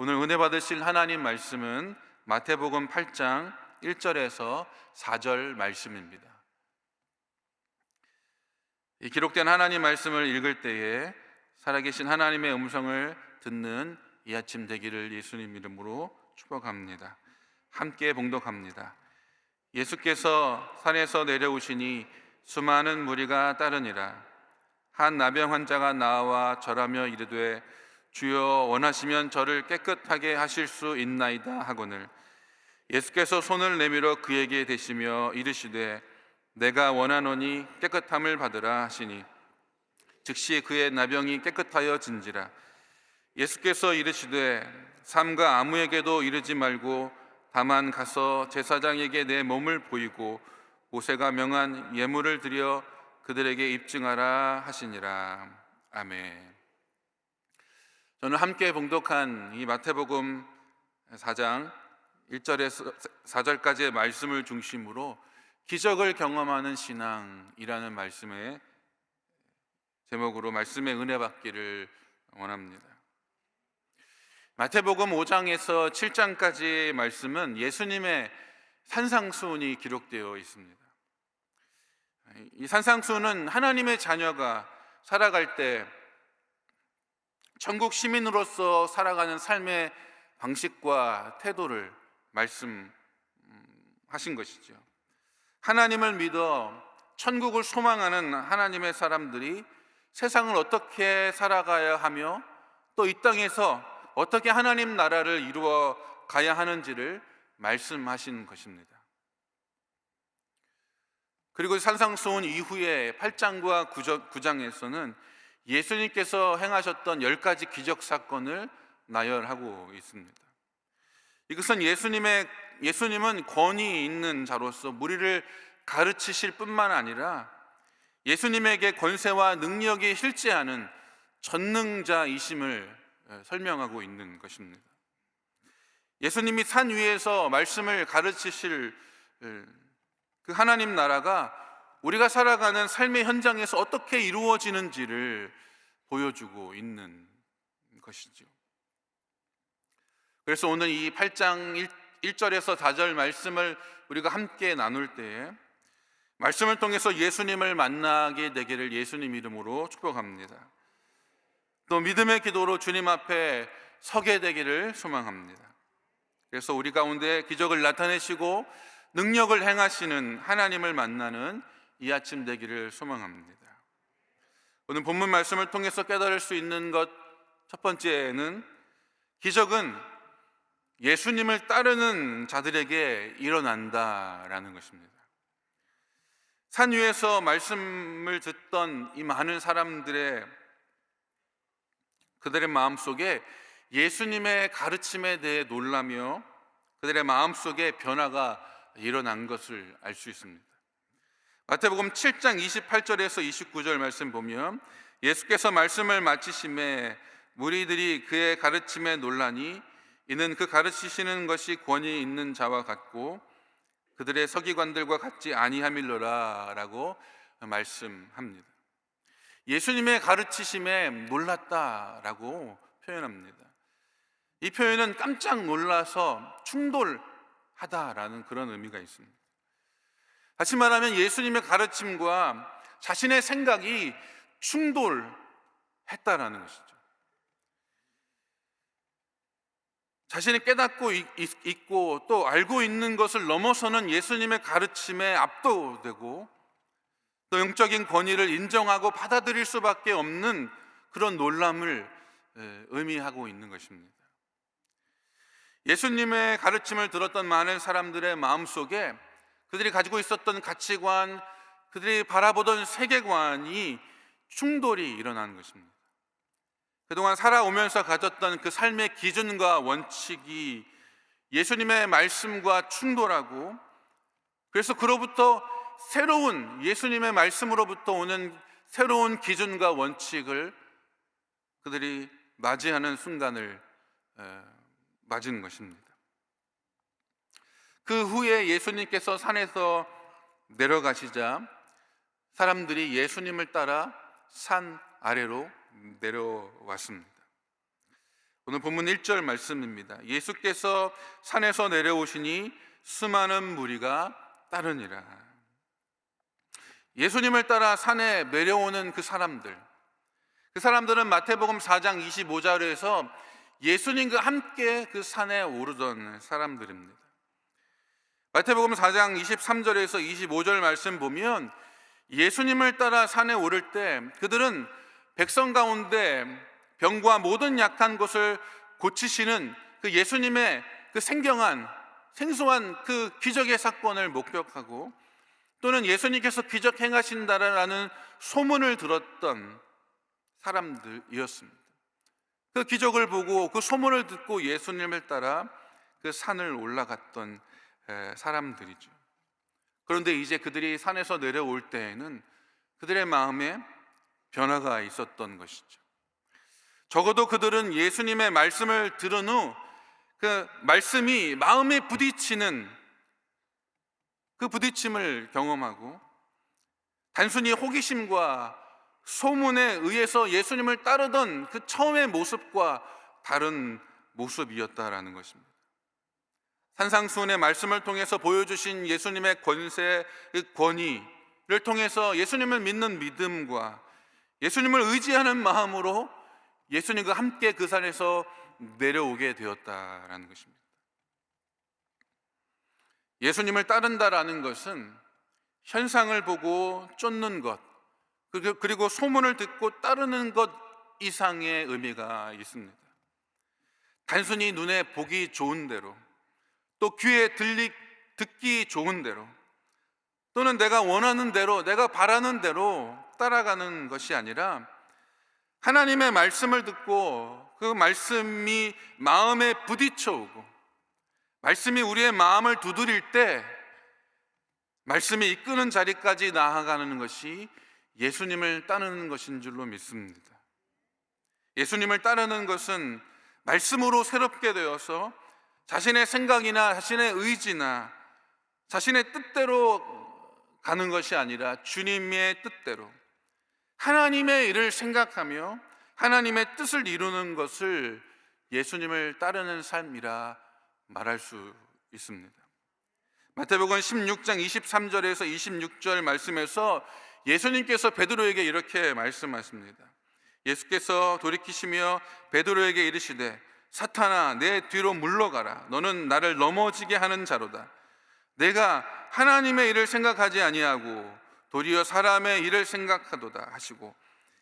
오늘 은혜 받으실 하나님 말씀은 마태복음 8장 1절에서 4절 말씀입니다. 이 기록된 하나님 말씀을 읽을 때에 살아계신 하나님의 음성을 듣는 이 아침 되기를 예수님 이름으로 축복합니다. 함께 봉독합니다. 예수께서 산에서 내려오시니 수많은 무리가 따르니라. 한 나병 환자가 나와 절하며 이르되 주여 원하시면 저를 깨끗하게 하실 수 있나이다 하거늘. 예수께서 손을 내밀어 그에게 대시며 이르시되 내가 원하노니 깨끗함을 받으라 하시니 즉시 그의 나병이 깨끗하여 진지라. 예수께서 이르시되 삼가 아무에게도 이르지 말고 다만 가서 제사장에게 내 몸을 보이고 모세가 명한 예물을 드려 그들에게 입증하라 하시니라. 아멘. 저는 함께 봉독한 이 마태복음 4장 1절에서 4절까지의 말씀을 중심으로 기적을 경험하는 신앙이라는 말씀의 제목으로 말씀의 은혜 받기를 원합니다. 마태복음 5장에서 7장까지의 말씀은 예수님의 산상수훈이 기록되어 있습니다. 이 산상수훈은 하나님의 자녀가 살아갈 때 천국 시민으로서 살아가는 삶의 방식과 태도를 말씀하신 것이죠. 하나님을 믿어 천국을 소망하는 하나님의 사람들이 세상을 어떻게 살아가야 하며 또 이 땅에서 어떻게 하나님 나라를 이루어 가야 하는지를 말씀하신 것입니다. 그리고 산상수훈 이후에 8장과 9장에서는 예수님께서 행하셨던 열 가지 기적 사건을 나열하고 있습니다. 이것은 예수님의 예수님은 권위 있는 자로서 무리를 가르치실 뿐만 아니라 예수님에게 권세와 능력이 실제하는 전능자이심을 설명하고 있는 것입니다. 예수님이 산 위에서 말씀을 가르치실 그 하나님 나라가 우리가 살아가는 삶의 현장에서 어떻게 이루어지는지를 보여주고 있는 것이죠. 그래서 오늘 이 8장 1, 절에서 4절 말씀을 우리가 함께 나눌 때에 말씀을 통해서 예수님을 만나게 되기를 예수님 이름으로 축복합니다. 또 믿음의 기도로 주님 앞에 서게 되기를 소망합니다. 그래서 우리 가운데 기적을 나타내시고 능력을 행하시는 하나님을 만나는 이 아침 되기를 소망합니다. 오늘 본문 말씀을 통해서 깨달을 수 있는 것 첫 번째는 기적은 예수님을 따르는 자들에게 일어난다라는 것입니다. 산 위에서 말씀을 듣던 이 많은 사람들의 그들의 마음 속에 예수님의 가르침에 대해 놀라며 그들의 마음 속에 변화가 일어난 것을 알 수 있습니다. 마태복음 7장 28절에서 29절 말씀 보면 예수께서 말씀을 마치심에 무리들이 그의 가르침에 놀라니 이는 그 가르치시는 것이 권위 있는 자와 같고 그들의 서기관들과 같지 아니함일러라라고 말씀합니다. 예수님의 가르치심에 놀랐다라고 표현합니다. 이 표현은 깜짝 놀라서 충돌하다라는 그런 의미가 있습니다. 다시 말하면 예수님의 가르침과 자신의 생각이 충돌했다라는 것이죠. 자신이 깨닫고 있고 또 알고 있는 것을 넘어서는 예수님의 가르침에 압도되고 또 영적인 권위를 인정하고 받아들일 수밖에 없는 그런 놀람을 의미하고 있는 것입니다. 예수님의 가르침을 들었던 많은 사람들의 마음 속에 그들이 가지고 있었던 가치관, 그들이 바라보던 세계관이 충돌이 일어나는 것입니다. 그동안 살아오면서 가졌던 그 삶의 기준과 원칙이 예수님의 말씀과 충돌하고 그래서 그로부터 새로운 예수님의 말씀으로부터 오는 새로운 기준과 원칙을 그들이 맞이하는 순간을 맞은 것입니다. 그 후에 예수님께서 산에서 내려가시자 사람들이 예수님을 따라 산 아래로 내려왔습니다. 오늘 본문 1절 말씀입니다. 예수께서 산에서 내려오시니 수많은 무리가 따르니라. 예수님을 따라 산에 내려오는 그 사람들. 그 사람들은 마태복음 4장 25절에서 예수님과 함께 그 산에 오르던 사람들입니다. 마태복음 4장 23절에서 25절 말씀 보면 예수님을 따라 산에 오를 때 그들은 백성 가운데 병과 모든 약한 것을 고치시는 그 예수님의 그 생경한 생소한 그 기적의 사건을 목격하고 또는 예수님께서 기적 행하신다라는 소문을 들었던 사람들이었습니다. 그 기적을 보고 그 소문을 듣고 예수님을 따라 그 산을 올라갔던 에, 사람들이죠. 그런데 이제 그들이 산에서 내려올 때에는 그들의 마음에 변화가 있었던 것이죠. 적어도 그들은 예수님의 말씀을 들은 후 그 말씀이 마음에 부딪히는 그 부딪힘을 경험하고 단순히 호기심과 소문에 의해서 예수님을 따르던 그 처음의 모습과 다른 모습이었다라는 것입니다. 산상수훈의 말씀을 통해서 보여주신 예수님의 권세, 그 권위를 통해서 예수님을 믿는 믿음과 예수님을 의지하는 마음으로 예수님과 함께 그 산에서 내려오게 되었다라는 것입니다. 예수님을 따른다라는 것은 현상을 보고 쫓는 것, 그리고 소문을 듣고 따르는 것 이상의 의미가 있습니다. 단순히 눈에 보기 좋은 대로, 또 귀에 들리, 듣기 좋은 대로, 또는 내가 원하는 대로, 내가 바라는 대로 따라가는 것이 아니라 하나님의 말씀을 듣고 그 말씀이 마음에 부딪혀 오고 말씀이 우리의 마음을 두드릴 때 말씀이 이끄는 자리까지 나아가는 것이 예수님을 따르는 것인 줄로 믿습니다. 예수님을 따르는 것은 말씀으로 새롭게 되어서 자신의 생각이나 자신의 의지나 자신의 뜻대로 가는 것이 아니라 주님의 뜻대로 하나님의 일을 생각하며 하나님의 뜻을 이루는 것을 예수님을 따르는 삶이라 말할 수 있습니다. 마태복음 16장 23절에서 26절 말씀에서 예수님께서 베드로에게 이렇게 말씀하십니다. 예수께서 돌이키시며 베드로에게 이르시되 사탄아 내 뒤로 물러가라. 너는 나를 넘어지게 하는 자로다. 내가 하나님의 일을 생각하지 아니하고 도리어 사람의 일을 생각하도다 하시고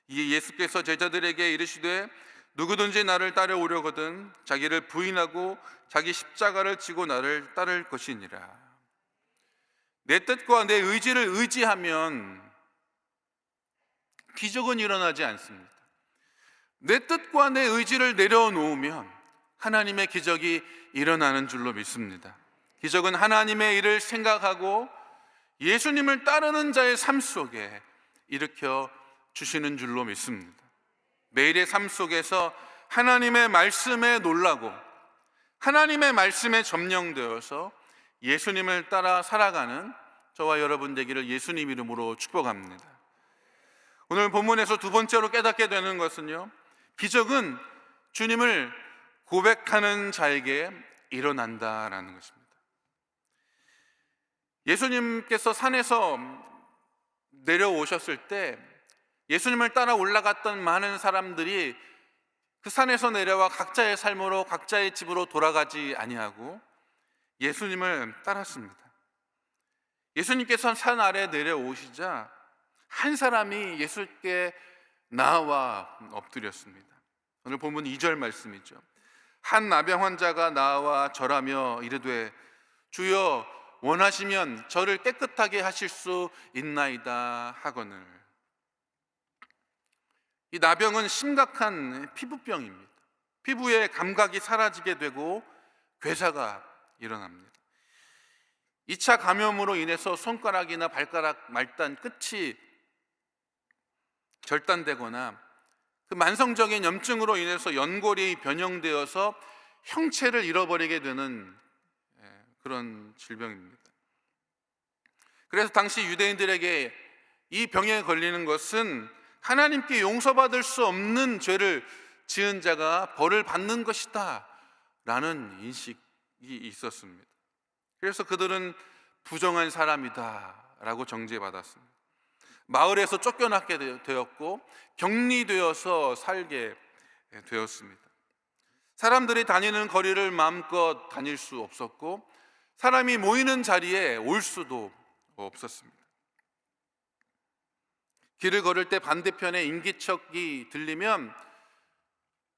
이 예수께서 제자들에게 이르시되 누구든지 나를 따라오려거든 자기를 부인하고 자기 십자가를 지고 나를 따를 것이니라. 내 뜻과 내 의지를 의지하면 기적은 일어나지 않습니다. 내 뜻과 내 의지를 내려놓으면 하나님의 기적이 일어나는 줄로 믿습니다. 기적은 하나님의 일을 생각하고 예수님을 따르는 자의 삶 속에 일으켜 주시는 줄로 믿습니다. 매일의 삶 속에서 하나님의 말씀에 놀라고 하나님의 말씀에 점령되어서 예수님을 따라 살아가는 저와 여러분 되기를 예수님 이름으로 축복합니다. 오늘 본문에서 두 번째로 깨닫게 되는 것은요. 기적은 주님을 고백하는 자에게 일어난다라는 것입니다. 예수님께서 산에서 내려오셨을 때 예수님을 따라 올라갔던 많은 사람들이 그 산에서 내려와 각자의 삶으로 각자의 집으로 돌아가지 아니하고 예수님을 따랐습니다. 예수님께서 산 아래 내려오시자 한 사람이 예수께 나와 엎드렸습니다. 오늘 본문 2절 말씀이죠. 한 나병 환자가 나와 절하며 이르되 주여 원하시면 저를 깨끗하게 하실 수 있나이다 하거늘 이 나병은 심각한 피부병입니다. 피부의 감각이 사라지게 되고 괴사가 일어납니다. 2차 감염으로 인해서 손가락이나 발가락 말단 끝이 절단되거나 그 만성적인 염증으로 인해서 연골이 변형되어서 형체를 잃어버리게 되는 예, 그런 질병입니다. 그래서 당시 유대인들에게 이 병에 걸리는 것은 하나님께 용서받을 수 없는 죄를 지은 자가 벌을 받는 것이다 라는 인식이 있었습니다. 그래서 그들은 부정한 사람이다 라고 정죄받았습니다. 마을에서 쫓겨나게 되- 되었고 격리되어서 살게 되었습니다. 사람들이 다니는 거리를 마음껏 다닐 수 없었고 사람이 모이는 자리에 올 수도 없었습니다. 길을 걸을 때 반대편에 인기척이 들리면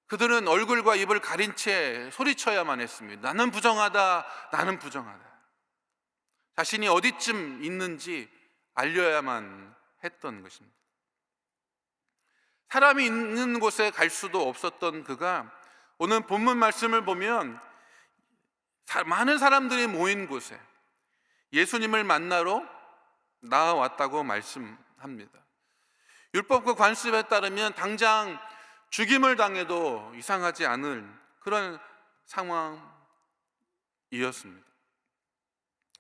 그들은 얼굴과 입을 가린 채 소리쳐야만 했습니다. 나는 부정하다, 나는 부정하다. 자신이 어디쯤 있는지 알려야만 했던 것입니다. 사람이 있는 곳에 갈 수도 없었던 그가 오늘 본문 말씀을 보면 사- 많은 사람들이 모인 곳에 예수님을 만나러 나왔다고 말씀합니다. 율법과 관습에 따르면 당장 죽임을 당해도 이상하지 않을 그런 상황이었습니다.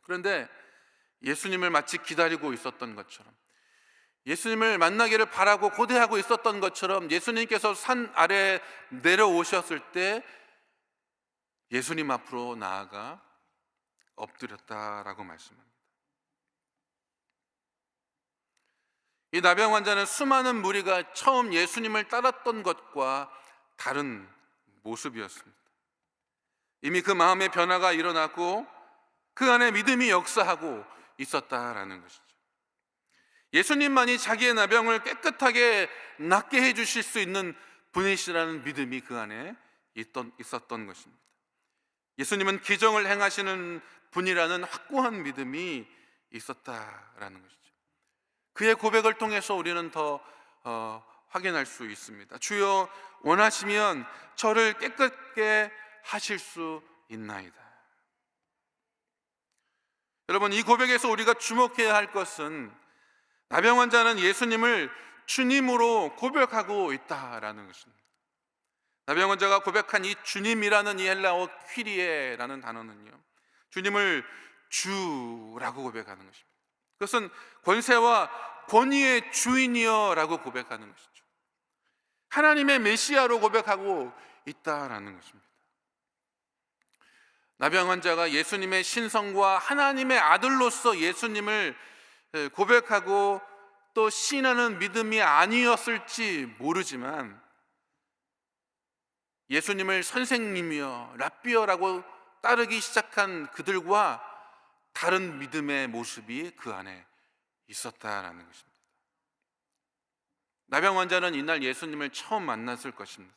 그런데 예수님을 마치 기다리고 있었던 것처럼 예수님을 만나기를 바라고 고대하고 있었던 것처럼 예수님께서 산 아래 내려오셨을 때 예수님 앞으로 나아가 엎드렸다라고 말씀합니다. 이 나병 환자는 수많은 무리가 처음 예수님을 따랐던 것과 다른 모습이었습니다. 이미 그 마음의 변화가 일어났고 그 안에 믿음이 역사하고 있었다라는 것이죠. 예수님만이 자기의 나병을 깨끗하게 낫게 해 주실 수 있는 분이시라는 믿음이 그 안에 있던, 있었던 것입니다. 예수님은 기정을 행하시는 분이라는 확고한 믿음이 있었다라는 것이죠. 그의 고백을 통해서 우리는 더 어, 확인할 수 있습니다. 주여 원하시면 저를 깨끗게 하실 수 있나이다. 여러분 이 고백에서 우리가 주목해야 할 것은 나병 환자는 예수님을 주님으로 고백하고 있다라는 것입니다. 나병 환자가 고백한 이 주님이라는 이 헬라어 퀴리에라는 단어는요. 주님을 주라고 고백하는 것입니다. 그것은 권세와 권위의 주인이여라고 고백하는 것이죠. 하나님의 메시아로 고백하고 있다라는 것입니다. 나병 환자가 예수님의 신성과 하나님의 아들로서 예수님을 고백하고 또 신하는 믿음이 아니었을지 모르지만 예수님을 선생님이여 라비어라고 따르기 시작한 그들과 다른 믿음의 모습이 그 안에 있었다라는 것입니다. 나병 환자는 이날 예수님을 처음 만났을 것입니다.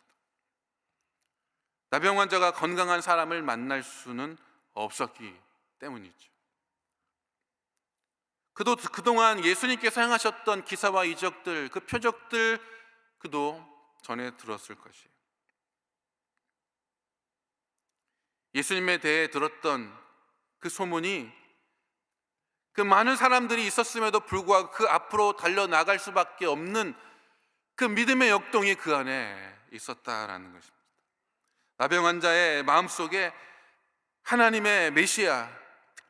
나병 환자가 건강한 사람을 만날 수는 없었기 때문이죠. 그도 그동안 예수님께서 행하셨던 기사와 이적들, 그 표적들 그도 전에 들었을 것이에요. 예수님에 대해 들었던 그 소문이 그 많은 사람들이 있었음에도 불구하고 그 앞으로 달려 나갈 수밖에 없는 그 믿음의 역동이 그 안에 있었다라는 것입니다. 나병 환자의 마음속에 하나님의 메시아,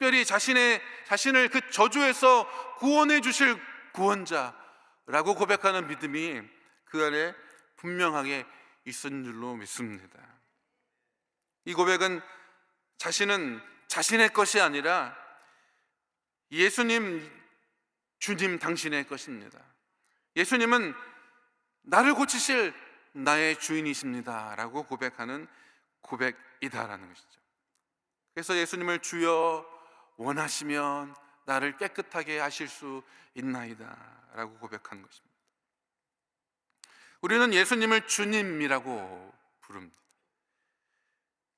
특별히 자신의 자신을 그 저주에서 구원해 주실 구원자라고 고백하는 믿음이 그 안에 분명하게 있은 줄로 믿습니다. 이 고백은 자신은 자신의 것이 아니라 예수님 주님 당신의 것입니다. 예수님은 나를 고치실 나의 주인이십니다라고 고백하는 고백이다라는 것이죠. 그래서 예수님을 주여 원하시면 나를 깨끗하게 하실 수 있나이다 라고 고백한 것입니다. 우리는 예수님을 주님이라고 부릅니다.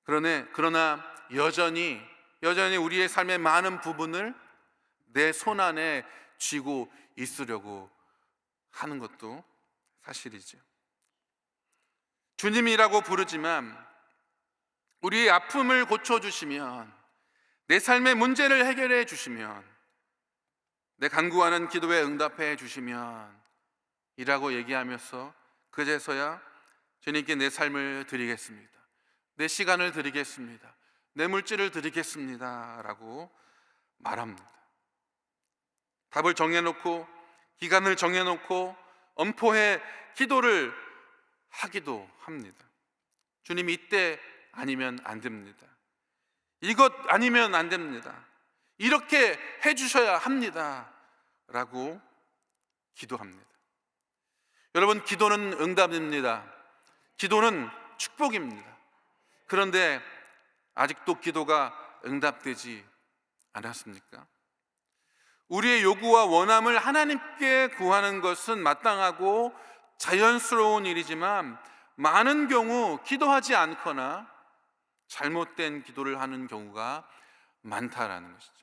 그러네 그러나 여전히 여전히 우리의 삶의 많은 부분을 내 손 안에 쥐고 있으려고 하는 것도 사실이죠. 주님이라고 부르지만 우리의 아픔을 고쳐 주시면 내 삶의 문제를 해결해 주시면 내 간구하는 기도에 응답해 주시면 이라고 얘기하면서 그제서야 주님께 내 삶을 드리겠습니다. 내 시간을 드리겠습니다. 내 물질을 드리겠습니다. 라고 말합니다. 답을 정해놓고 기간을 정해놓고 엄포해 기도를 하기도 합니다. 주님 이때 아니면 안 됩니다. 이것 아니면 안 됩니다. 이렇게 해 주셔야 합니다. 라고 기도합니다. 여러분, 기도는 응답입니다. 기도는 축복입니다. 그런데 아직도 기도가 응답되지 않았습니까? 우리의 요구와 원함을 하나님께 구하는 것은 마땅하고 자연스러운 일이지만 많은 경우 기도하지 않거나 잘못된 기도를 하는 경우가 많다라는 것이죠.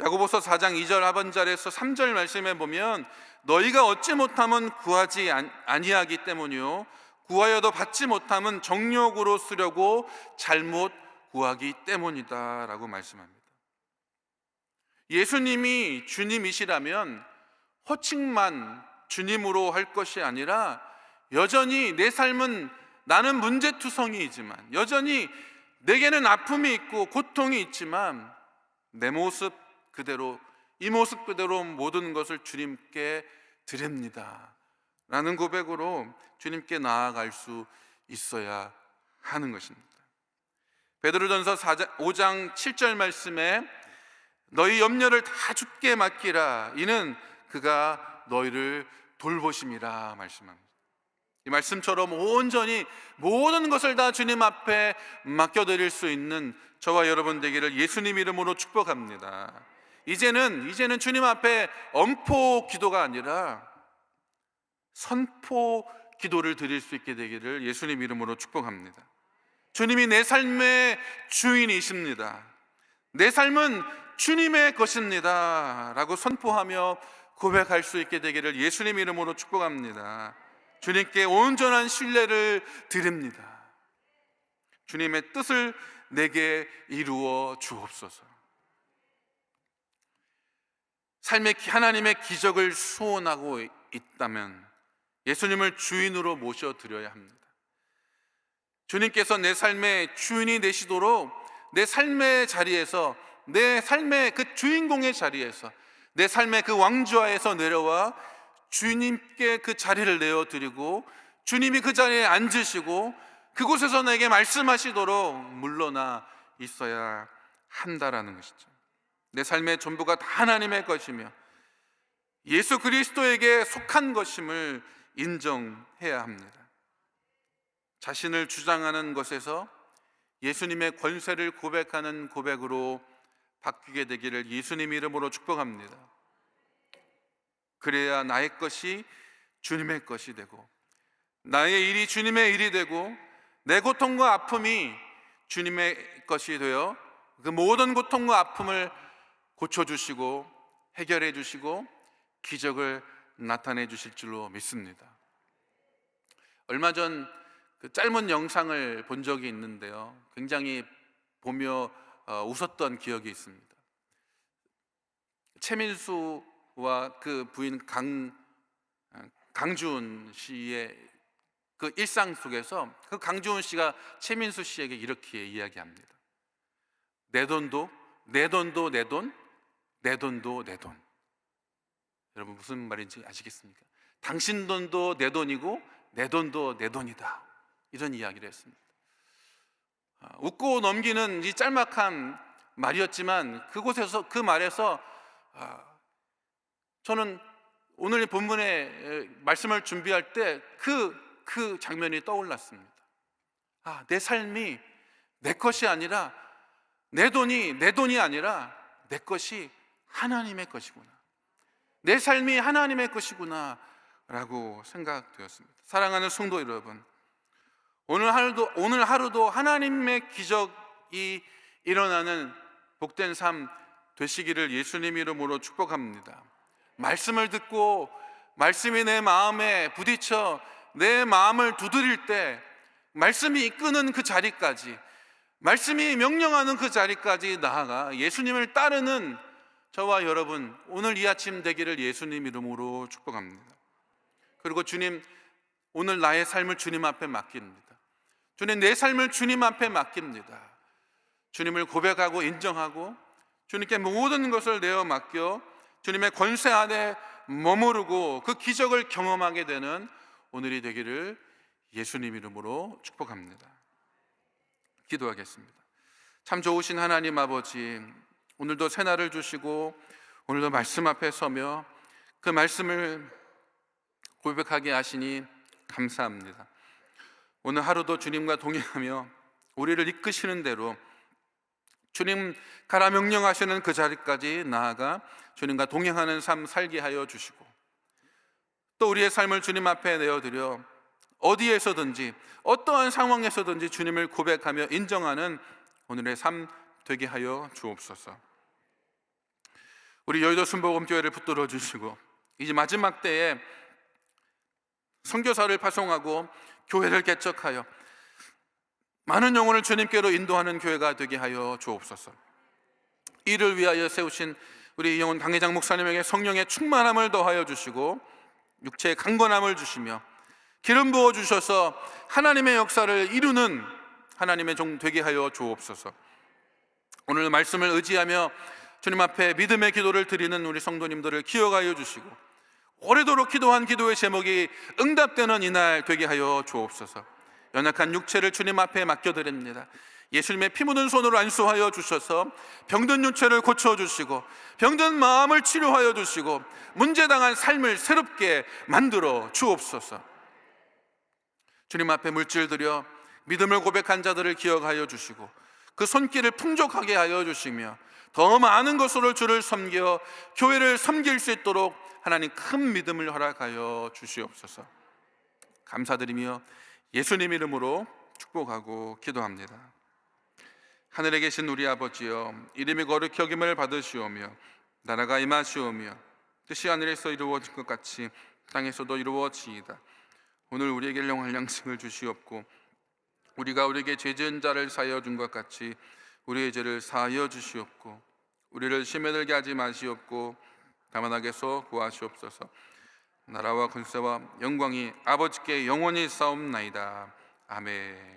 야고보서 4장 2절 하반절에서 3절 말씀에 보면 너희가 얻지 못함은 구하지 안- 아니하기 때문이요 구하여도 받지 못함은 정욕으로 쓰려고 잘못 구하기 때문이다라고 말씀합니다. 예수님이 주님이시라면 호칭만 주님으로 할 것이 아니라 여전히 내 삶은 나는 문제투성이이지만 여전히 내게는 아픔이 있고 고통이 있지만 내 모습 그대로 이 모습 그대로 모든 것을 주님께 드립니다. 라는 고백으로 주님께 나아갈 수 있어야 하는 것입니다. 베드로전서 4장, 5장 7절 말씀에 너희 염려를 다 주께 맡기라 이는 그가 너희를 돌보심이라 말씀합니다. 이 말씀처럼 온전히 모든 것을 다 주님 앞에 맡겨드릴 수 있는 저와 여러분 되기를 예수님 이름으로 축복합니다. 이제는 이제는 주님 앞에 엄포 기도가 아니라 선포 기도를 드릴 수 있게 되기를 예수님 이름으로 축복합니다. 주님이 내 삶의 주인이십니다. 내 삶은 주님의 것입니다. 라고 선포하며 고백할 수 있게 되기를 예수님 이름으로 축복합니다. 주님께 온전한 신뢰를 드립니다. 주님의 뜻을 내게 이루어 주옵소서. 삶의 기- 하나님의 기적을 소원하고 있다면 예수님을 주인으로 모셔 드려야 합니다. 주님께서 내 삶의 주인이 되시도록 내 삶의 자리에서 내 삶의 그 주인공의 자리에서 내 삶의 그 왕좌에서 내려와 주님께 그 자리를 내어 드리고 주님이 그 자리에 앉으시고 그곳에서 내게 말씀하시도록 물러나 있어야 한다라는 것이죠. 내 삶의 전부가 다 하나님의 것이며 예수 그리스도에게 속한 것임을 인정해야 합니다. 자신을 주장하는 것에서 예수님의 권세를 고백하는 고백으로 바뀌게 되기를 예수님 이름으로 축복합니다. 그래야 나의 것이 주님의 것이 되고 나의 일이 주님의 일이 되고 내 고통과 아픔이 주님의 것이 되어 그 모든 고통과 아픔을 고쳐 주시고 해결해 주시고 기적을 나타내 주실 줄로 믿습니다. 얼마 전 그 짧은 영상을 본 적이 있는데요. 굉장히 보며 어, 웃었던 기억이 있습니다. 최민수 와그 부인 강 어, 강주은 씨의 그 일상 속에서 그 강주은 씨가 최민수 씨에게 이렇게 이야기합니다. 내 돈도 내 돈도 내 돈, 내 돈도 내 돈. 여러분 무슨 말인지 아시겠습니까? 당신 돈도 내 돈이고 내 돈도 내 돈이다. 이런 이야기를 했습니다. 아, 웃고 넘기는 이 짤막한 말이었지만 그곳에서 그 말에서 아, 저는 오늘 본문의 말씀을 준비할 때 그 그 장면이 떠올랐습니다. 아, 내 삶이 내 것이 아니라 내 돈이 내 돈이 아니라 내 것이 하나님의 것이구나. 내 삶이 하나님의 것이구나 라고 생각되었습니다. 사랑하는 성도 여러분, 오늘 하루도 오늘 하루도 하나님의 기적이 일어나는 복된 삶 되시기를 예수님 이름으로 축복합니다. 말씀을 듣고 말씀이 내 마음에 부딪혀 내 마음을 두드릴 때 말씀이 이끄는 그 자리까지 말씀이 명령하는 그 자리까지 나아가 예수님을 따르는 저와 여러분 오늘 이 아침 되기를 예수님 이름으로 축복합니다. 그리고 주님 오늘 나의 삶을 주님 앞에 맡깁니다. 주님 내 삶을 주님 앞에 맡깁니다. 주님을 고백하고 인정하고 주님께 모든 것을 내어 맡겨 주님의 권세 안에 머무르고 그 기적을 경험하게 되는 오늘이 되기를 예수님 이름으로 축복합니다. 기도하겠습니다. 참 좋으신 하나님 아버지, 오늘도 새날을 주시고 오늘도 말씀 앞에 서며 그 말씀을 고백하게 하시니 감사합니다. 오늘 하루도 주님과 동행하며 우리를 이끄시는 대로 주님 가라 명령하시는 그 자리까지 나아가 주님과 동행하는 삶 살게 하여 주시고 또 우리의 삶을 주님 앞에 내어드려 어디에서든지 어떠한 상황에서든지 주님을 고백하며 인정하는 오늘의 삶 되게 하여 주옵소서. 우리 여의도 순복음교회를 붙들어 주시고 이제 마지막 때에 선교사를 파송하고 교회를 개척하여 많은 영혼을 주님께로 인도하는 교회가 되게 하여 주옵소서. 이를 위하여 세우신 우리 영혼 당회장 목사님에게 성령의 충만함을 더하여 주시고 육체의 강건함을 주시며 기름 부어 주셔서 하나님의 역사를 이루는 하나님의 종 되게 하여 주옵소서. 오늘 말씀을 의지하며 주님 앞에 믿음의 기도를 드리는 우리 성도님들을 기억하여 주시고 오래도록 기도한 기도의 제목이 응답되는 이날 되게 하여 주옵소서. 연약한 육체를 주님 앞에 맡겨드립니다. 예수님의 피 묻은 손으로 안수하여 주셔서 병든 육체를 고쳐 주시고 병든 마음을 치료하여 주시고 문제당한 삶을 새롭게 만들어 주옵소서. 주님 앞에 물질 들여 믿음을 고백한 자들을 기억하여 주시고 그 손길을 풍족하게 하여 주시며 더 많은 것으로 주를 섬겨 교회를 섬길 수 있도록 하나님 큰 믿음을 허락하여 주시옵소서. 감사드리며 예수님 이름으로 축복하고 기도합니다. 하늘에 계신 우리 아버지여 이름이 거룩히 여김을 받으시오며 나라가 임하시오며 뜻이 하늘에서 이루어진 것 같이 땅에서도 이루어지이다. 오늘 우리에게 일용할 양식을 주시옵고 우리가 우리에게 죄 지은 자를 사하여 준 것 같이 우리의 죄를 사하여 주시옵고 우리를 심에 들게 하지 마시옵고 다만 악에서 구하시옵소서 나라와 권세와 영광이 아버지께 영원히 싸움나이다. 아멘